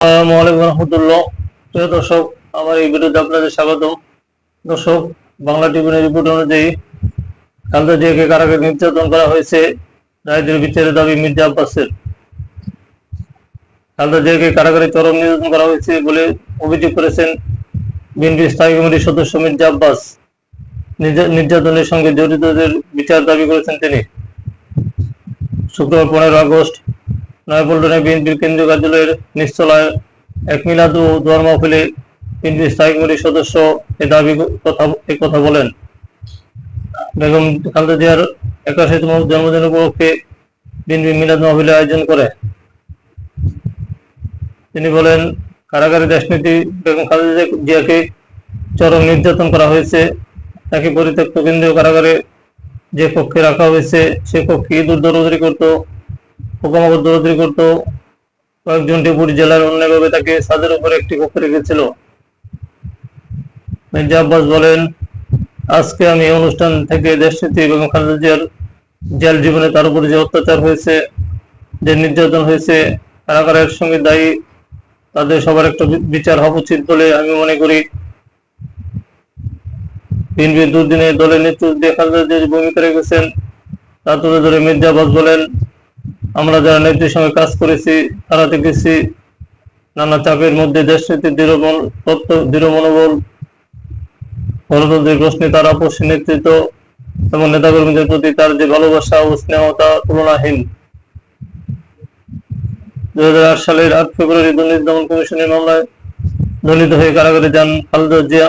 আসসালামু চরম নির্যাতন করা হয়েছে বলে অভিযোগ করেছেন বিএনপি স্থায়ী কমিটির সদস্য মির্জা আব্বাস। নির্যা- নির্যাতনের সঙ্গে জড়িতদের বিচার দাবি করেছেন তিনি। শুক্রবার পনেরো আগস্ট নয়াপল্টনে বিএনপির কেন্দ্রীয় কার্যালয়ের নিশ্চলায় এক মিলাদ ও দোয়ার মাহফিলে বিএনপি স্থায়ী কমিটির সদস্য এ দাবি কথা, এ কথা বলেন। বেগম খালেদা জিয়ার একাশিতম জন্মদিন উপলক্ষে বিএনপি মিলাদ মাহফিলের আয়োজন করে। তিনি বলেন, কারাগারে দেশনীতি বেগম খালেদা জিয়াকে চরম নির্যাতন করা হয়েছে। তাকে পরিত্যক্ত কেন্দ্রীয় কারাগারে যে কক্ষে রাখা হয়েছে, সে কক্ষে ইঁদুর দৌড়দৌড়ি করতো পোকামাকড় দৌড়দৌড়ি করতো। কয়েকজন ডেপুটি জেলার অন্যভাবে তাকে ছাদের উপরে একটি কক্ষে রেখেছিল। মির্জা আব্বাস বলেন, আজকে আমি অনুষ্ঠান থেকে দেশনীতি এবং খালেদা জিয়ার জেল জীবনে তার উপরে যে অত্যাচার হয়েছে, যে নির্যাতন হয়েছে, কারাগারের সঙ্গে দায়ী, তাদের সবার একটা বিচার হওয়া উচিত বলে আমি মনে করি। বিএনপি দুদিনে দলের নেতৃত্ব দিয়ে খালেদা জিয়া ভূমিকা রেখেছেন, তা তুলে ধরে মির্জা আব্বাস বলেন আমরা যারা নেত্রীর সঙ্গে কাজ করেছি, তারা দেখেছি নানা চাপের মধ্যে দেশ নীতির দৃঢ় দৃঢ় মনোবল গণতন্ত্রের প্রশ্নে তার আপসী নেতৃত্ব এবং নেতাকর্মীদের প্রতি তার যে ভালোবাসা ও স্নেহ, তা তুলনাহীন। দুই হাজার আট সালের আট ফেব্রুয়ারি দুর্নীতি দমন কমিশনের মামলায় দলিত হয়ে কারাগারে যান খালেদা জিয়া।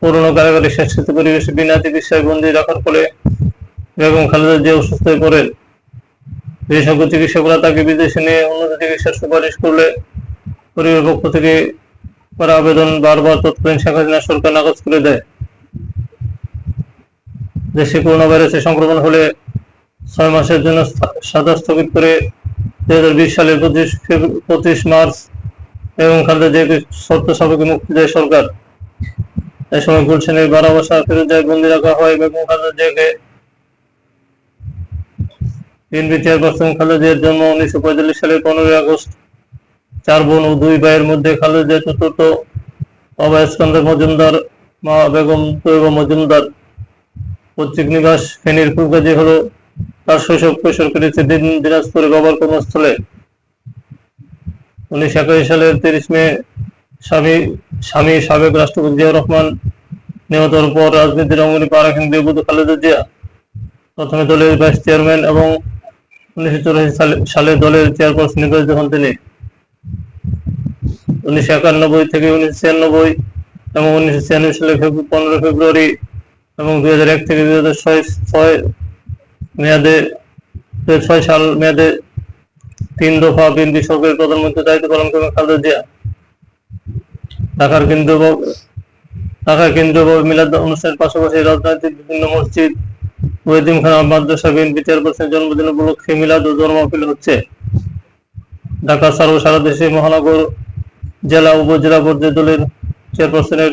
পুরনো কারাগারে স্বেচ্ছাসেবী পরিবেশে বিনা চিকিৎসায় বন্দী রাখার ফলে বেগম খালেদা জিয়া অসুস্থ হয়ে পড়েন। বিশেষজ্ঞ চিকিৎসকরা তাকে বিদেশে নিয়ে উন্নত চিকিৎসার সুপারিশ করলে পরিবারের পক্ষ থেকে করা আবেদন বারবার তৎকালীন শেখ হাসিনা সরকার নাকচ করে দেয়। দেশে করোনা ভাইরাসের সংক্রমণ হলে ছয় মাসের জন্য সাজা স্থগিত করে দুই হাজার বিশ সালের পঁচিশ পঁচিশ মার্চ এবং খালেদা জিয়াকে শর্ত সাপেক্ষে মুক্তি দেয় সরকার। এই সময় গুলশানের বারো বছর ফেরত যায়, বন্দী রাখা হয় এবং খালেদা জিয়াকে বিএনপি চেয়ারপারসন খালেদা জিয়ার জন্ম উনিশশো পঁয়তাল্লিশ সালের পনেরোই আগস্ট। চার বোন ও দুই ভাইয়ের মধ্যে খালেদা জিয়া চতুর্থ বাবা মজুমদার, মা বেগম তৈবা মজুমদার। পৈতৃক নিবাস ফেনীর ফুলগাজী হলো তার শৈশব কৈশোর কেটেছে দিন দিনাজপুরে বাবার কর্মস্থলে। উনিশশো একাশি সালের তিরিশ মে স্বামী স্বামী সাবেক রাষ্ট্রপতি জিয়াউর রহমান নিহতের পর রাজনীতির অঙ্গনে পা রাখেন দেববধূ খালেদা জিয়া। প্রথমে দলের ভাইস চেয়ারম্যান এবং উনিশশো চুরাশি সালে দলের চেয়ারপারসন নির্বাচিত হন তিনি। উনিশশো একানব্বই থেকে উনিশশো ছিয়ানব্বই এবং উনিশশো ছিয়ানব্বই সালে পনেরো ফেব্রুয়ারি এবং দুই হাজার এক থেকে দুই হাজার ছয় ছয় মেয়াদে, দুই ছয় সাল মেয়াদে তিন দফা বিএনপি সরকারের প্রধানমন্ত্রী দায়িত্ব পালন করেন খালেদা জিয়া। ঢাকার কেন্দ্রীয় ঢাকার কেন্দ্রীয় মিলাদ অনুষ্ঠানের পাশাপাশি রাজনৈতিক বিভিন্ন মসজিদ ও এতিমখানা মাদ্রাসা বিএনপি চেয়ারপারসনের জন্মদিন উপলক্ষে মিলাদ ও জন্ম মাহফিল হচ্ছে। ঢাকা সর্ব সারা দেশে মহানগর জেলা উপজেলা পর্যায়ে দলের চেয়ারপারসনের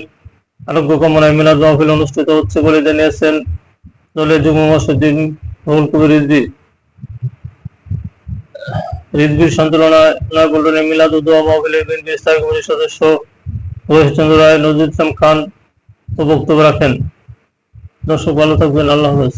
আরোগ্য কামনায় মিলাদ মাহফিল অনুষ্ঠিত হচ্ছে বলে জানিয়েছেন দলের যুগ্ম মহাসচিব রুহুল কবির রিজভি। রিজভির সঞ্চালনায় নয়াপল্টনে মিলাদ ও দোয়া মাহফিলে বিএনপি স্থায়ী কমিটির সদস্য মহেশচন্দ্র রায়, নজরুল ইসলাম খান বক্তব্য রাখেন। দর্শক, ভালো থাকবেন। আল্লাহ হাফেজ।